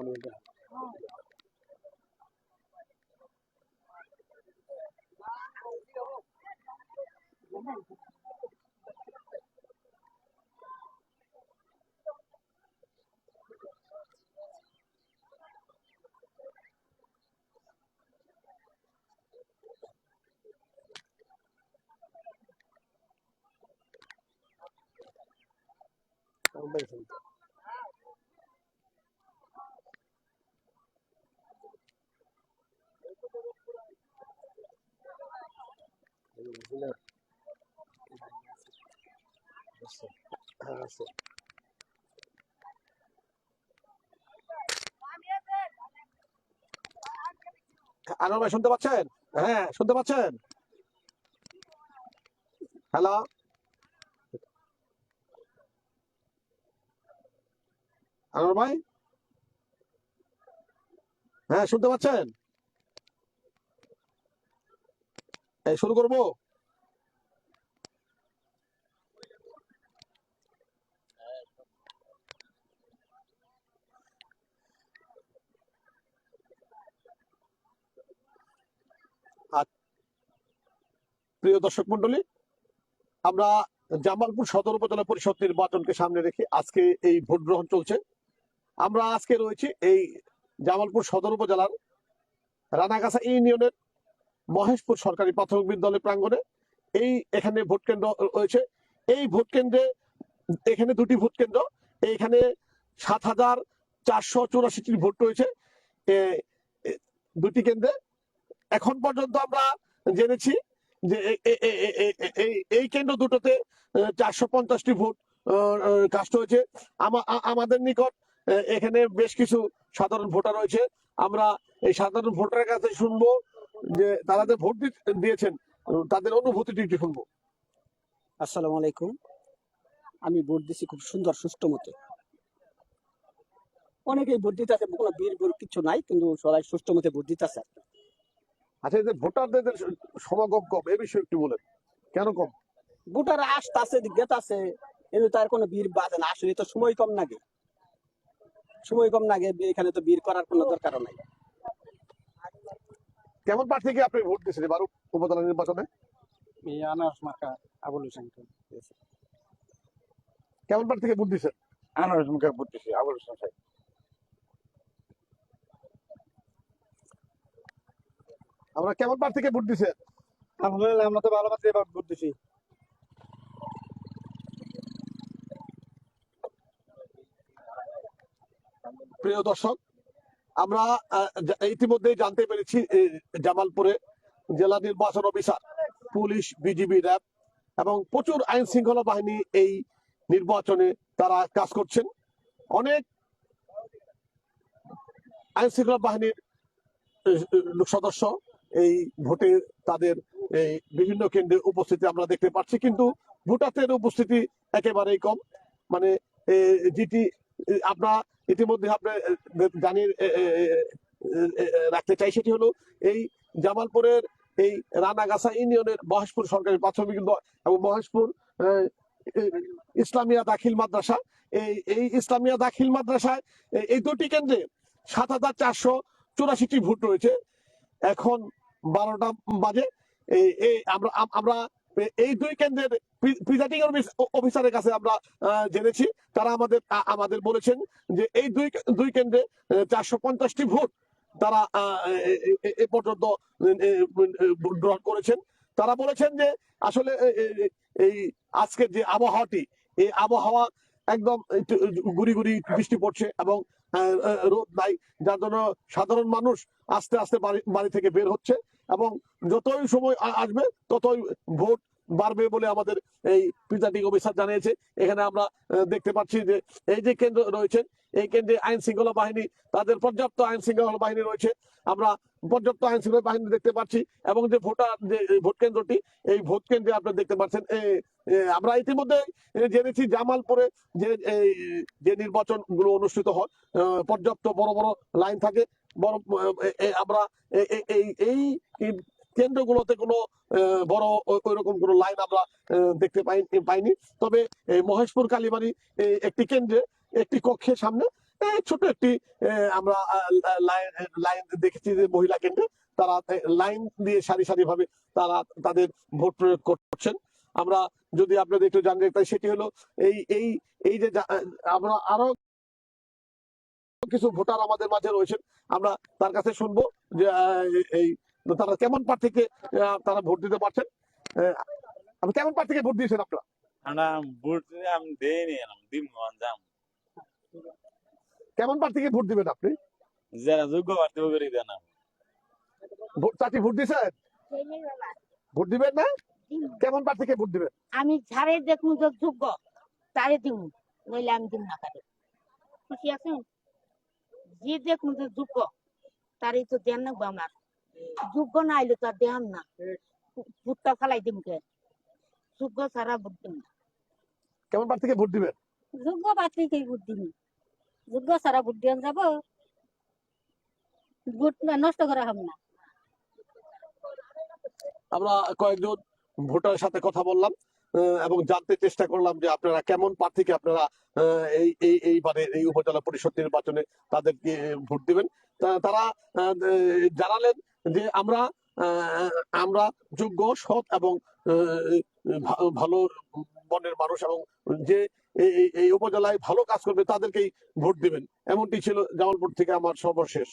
嗯好我们我们 আনোয়ার ভাই, শুনতে পাচ্ছেন? হ্যাঁ শুনতে পাচ্ছেন? হ্যালো আনোয়ার ভাই? হ্যাঁ শুনতে পাচ্ছেন? এই, শুরু করব? প্রিয় দর্শক মন্ডলী, আমরা জামালপুর সদর উপজেলা পরিষদ নির্বাচনকে সামনে রেখে আজকে এই ভোট গ্রহণ চলছে। আমরা আজকে রয়েছি এই জামালপুর সদর উপজেলার রানাগাছা ইউনিয়নের মহেশপুর সরকারি প্রাথমিক বিদ্যালয় প্রাঙ্গণে। এই এখানে ভোট কেন্দ্র রয়েছে। এই ভোট কেন্দ্রে এখানে দুটি ভোট কেন্দ্র। এইখানে সাত হাজার চারশো চুরাশিটি ভোট রয়েছে দুটি কেন্দ্রে। এখন পর্যন্ত আমরা জেনেছি যে এই কেন্দ্র দুটোতে চারশো পঞ্চাশটি ভোট কাস্ট হয়েছে। আমাদের নিকট এখানে বেশ কিছু সাধারণ ভোটার রয়েছে। আমরা এই সাধারণ ভোটারের কাছে শুনব যে তারা যে ভোট দিয়েছেন, তাদের অনুভূতিটি একটু শুনব। আসসালামু আলাইকুম। আমি ভোট দিছি খুব সুন্দর, সুষ্ঠু মতে। অনেকেই ভোট দিতে আছে কোনো বীর বীর কিছু নাই, কিন্তু সবাই সুষ্ঠু মতে ভোট দিতে আছে আচ্ছা এই যে ভোটারদের যে সমাগম কম এ বিষয়ে একটু বলেন। কেন কম? ভোটার আসতে আছে গেত আছে কিন্তু তার কোনো বীর বাজে না। আসলে তো সময় কম লাগে সময় কম লাগে এখানে তো বীর করার কোনো দরকার নাই। কেমন প্রার্থীকে আপনি ভোট দিয়েছেন এবার উপজেলা নির্বাচনে? এই আনারস মার্কা আবুল হোসেন কেমন প্রার্থীকে ভোট দিয়েছেন? আনারস মুখে পড়তেছি আবুল হোসেন সাহেব। আমরা কেমন প্রার্থীকে ভোট দিয়েছেন আলহামদুলিল্লাহ, আমরা তো ভালো মাত্র এবার পড়তেছি প্রিয় দর্শক, আমরা ইতিমধ্যেই জানতে পেরেছি জামালপুরে জেলা নির্বাচন অফিসার, পুলিশ, বিজিবি, র্যাব এবং প্রচুর আইন শৃঙ্খলা বাহিনী এই নির্বাচনে তারা কাজ করছেন। অনেক আইন শৃঙ্খলা বাহিনীর সদস্য এই ভোটে তাদের এই বিভিন্ন কেন্দ্রে উপস্থিতি আমরা দেখতে পাচ্ছি, কিন্তু ভোটারদের উপস্থিতি একেবারেই কম। মানে যেটি আমরা ইতিমধ্যে আপনি জানিয়ে রাখতে চাই সেটি হলো এই জামালপুরের এই রানাগাছা ইউনিয়নের মহেশপুর সরকারি প্রাথমিক এবং মহেশপুর ইসলামিয়া দাখিল মাদ্রাসা। এই এই ইসলামিয়া দাখিল মাদ্রাসায় এই দুটি কেন্দ্রে সাত হাজার চারশো চুরাশিটি ভোট রয়েছে। এখন বারোটা বাজে। এই আমরা আমরা এই দুই কেন্দ্রের প্রিজাইডিং অফিসারের কাছে আমরা জেনেছি। তারা আমাদের আমাদের বলেছেন যে এই দুই দুই কেন্দ্রে চারশো পঞ্চাশটি ভোট তারা এ- পর্যন্ত গ্রহণ করেছেন। তারা বলেছেন যে আসলে এই আজকের যে আবহাওয়াটি, এই আবহাওয়া একদম গুড়ি গুড়ি বৃষ্টি পড়ছে এবং রোদ নাই। যার জন্য সাধারণ মানুষ আস্তে আস্তে বাড়ি থেকে বের হচ্ছে। এবং যতই সময় আসবে, ততই ভোট বাড়বে বলে আমাদের এই প্রিজাইডিং অফিসার জানিয়েছে। এখানে আমরা দেখতে পাচ্ছি যে এই যে কেন্দ্র রয়েছে, এই কেন্দ্রে আইন শৃঙ্খলা বাহিনী, তাদের পর্যাপ্ত আইন শৃঙ্খলা বাহিনী রয়েছে। আমরা পর্যাপ্ত আইন শৃঙ্খলা বাহিনী দেখতে পাচ্ছি এবং যে ভোটার, যে ভোট কেন্দ্রটি, এই ভোট কেন্দ্রে আপনারা দেখতে পাচ্ছেন আমরা ইতিমধ্যে জেনেছি জামালপুরে যে, এই যে নির্বাচনগুলো অনুষ্ঠিত হয় পর্যাপ্ত বড় বড় লাইন থাকে। আমরা এই কেন্দ্রগুলোতে কোনো বড় ও- ওইরকম কোনো লাইন আমরা দেখতে পাই পাইনি। তবে এই মহেশপুর কালীবাড়ি একটি কেন্দ্রে, একটি কক্ষের সামনে ছোট একটি আমরা লাইন লাইন দেখেছি যে মহিলা কেন্দ্রে, তারা লাইন দিয়ে সারি সারি ভাবে তারা তাদের ভোট প্রয়োগ করছেন। আমরা যদি আপনাদের একটু জানতে চাই, সেটি হলো, এই এই এই যে, আমরা আরও কিছু ভোটার আমাদের মাঝে রয়েছেন আমরা তার কাছে শুনব যে এই তারা কেমন প্রার্থীকে তারা ভোট দিতে পারছেন? আপনি কেমন প্রার্থীকে ভোট দিয়েছেন আপনারা? আমি দেইনি আমি দিম যাম। কেমন প্রার্থীকে ভোট দিবেন আপনি? যারা যোগ্য প্রার্থী করে দেন ভোট- চাচি ভোট দিয়েছেন ভোট দিবেন না? কেমন প্রার্থীকে ভোট দিবেন? আমি ঝাড়ে দেখুন যে যোগ্য তারে দিব নইলে আমি দিব না কারে। খুশি আছেন? যে দেখুন যে যোগ্য তারই তো দেন না আমার। যোগ্য না আইলে তো আর দেন না। ভুট্টা ফেলাই দিম কে? যোগ্য ছাড়া ভোট দিম না। কেমন প্রার্থীকে ভোট দিবেন? যোগ্য পাত্রীকে ভোট দিন যোগ্য ছাড়া ভোট দিয়ে যাব। ভোট নষ্ট করা হবে না। আমরা কয়েকজন ভোটারের সাথে কথা বললাম। এবং জানতে চেষ্টা করলাম যে আপনারা কেমন প্রার্থীকে আপনারা এই এই এইবারে এই উপজেলা পরিষদ নির্বাচনে তাদেরকে ভোট দিবেন। তারা জানালেন যে আমরা আমরা যোগ্য, সৎ এবং ভালো বনের মানুষ এবং যে এই উপজেলায় ভালো কাজ করবে তাদেরকেই ভোট দিবেন। এমনটি ছিল জামালপুর থেকে আমার সর্বশেষ।